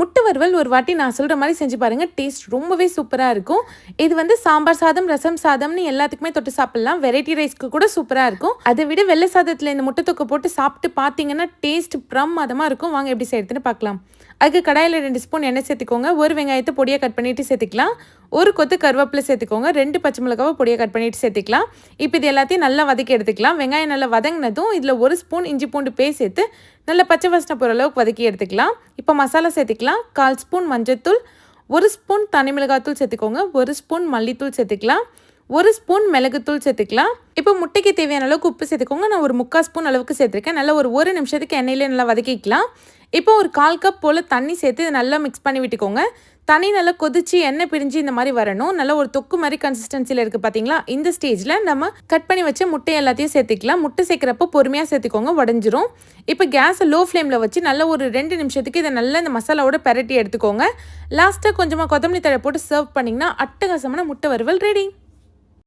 முட்டை வறுவல் ஒரு வாட்டி நான் சொல்கிற மாதிரி செஞ்சு பாருங்கள் டேஸ்ட் ரொம்பவே சூப்பராக இருக்கும். இது வந்து சாம்பார் சாதம் ரசம் சாதம்னு எல்லாத்துக்குமே தொட்டு சாப்பிட்லாம். வெரைட்டி ரைஸ்க்கு கூட சூப்பராக இருக்கும். அதை விட வெள்ளை சாதத்தில் இந்த முட்டை தொக்கை போட்டு சாப்பிட்டு பார்த்தீங்கன்னா டேஸ்ட் பிரமாதமாக இருக்கும். வாங்க எப்படி செய்யறதுன்னு பார்க்கலாம் அதுக்கு கடாயில் ரெண்டு ஸ்பூன் எண்ணெய் சேர்த்துக்கோங்க. ஒரு வெங்காயத்தை பொடியாக கட் பண்ணிவிட்டு சேர்த்துக்கலாம். ஒரு கொத்து கருவேப்பிலை சேர்த்துக்கோங்க. ரெண்டு பச்சை மிளகாவை பொடியாக கட் பண்ணிவிட்டு சேர்த்துக்கலாம். இப்போ இது எல்லாத்தையும் நல்லா வதக்கி எடுத்துக்கலாம். வெங்காயம் நல்லா வதங்கினதும் இதில் ஒரு ஸ்பூன் இஞ்சி பூண்டு பேஸ்ட் சேர்த்து நல்லா பச்சை வாசனை போகிற அளவுக்கு வதக்கி எடுத்துக்கலாம். இப்போ மசாலா சேர்த்துக்கலாம். கால் ஸ்பூன் மஞ்சத்தூள் ஒரு ஸ்பூன் தனி மிளகாத்தூள் சேர்த்துக்கோங்க. ஒரு ஸ்பூன் மல்லித்தூள் சேர்த்துக்கலாம். ஒரு ஸ்பூன் மிளகுத்தூள் சேர்த்துக்கலாம். இப்போ முட்டைக்கு தேவையான அளவுக்கு உப்பு சேர்த்துக்கோங்க. நான் ஒரு முக்கால் ஸ்பூன் அளவுக்கு சேர்த்துருக்கேன். நல்லா ஒரு ஒரு நிமிஷத்துக்கு எண்ணெயிலே நல்லா வதக்கிக்கலாம். இப்போ ஒரு கால் கப் போல் தண்ணி சேர்த்து இதை நல்லா மிக்ஸ் பண்ணி விட்டுக்கோங்க. தண்ணி நல்லா கொதிச்சு எண்ணெய் பிரிஞ்சு இந்த மாதிரி வரணும். நல்லா ஒரு தொக்கு மாதிரி கன்சிஸ்டன்சியில் இருக்குது பார்த்தீங்களா இந்த ஸ்டேஜில் நம்ம கட் பண்ணி வச்ச முட்டை எல்லாத்தையும் சேர்த்துக்கலாம். முட்டை சேர்க்குறப்போ பொறுமையாக சேர்த்துக்கோங்க. உடஞ்சிரும் இப்போ கேஸை லோ ஃப்ளேமில் வச்சு நல்லா ஒரு ரெண்டு நிமிஷத்துக்கு இதை நல்லா இந்த மசாலாவோட பெரட்டி எடுத்துக்கோங்க. லாஸ்ட்டாக கொஞ்சமாக கொத்தமல்லி தழை போட்டு சர்வ் பண்ணிங்கன்னா அட்டகாசமான முட்டை வறுவல் ரெடி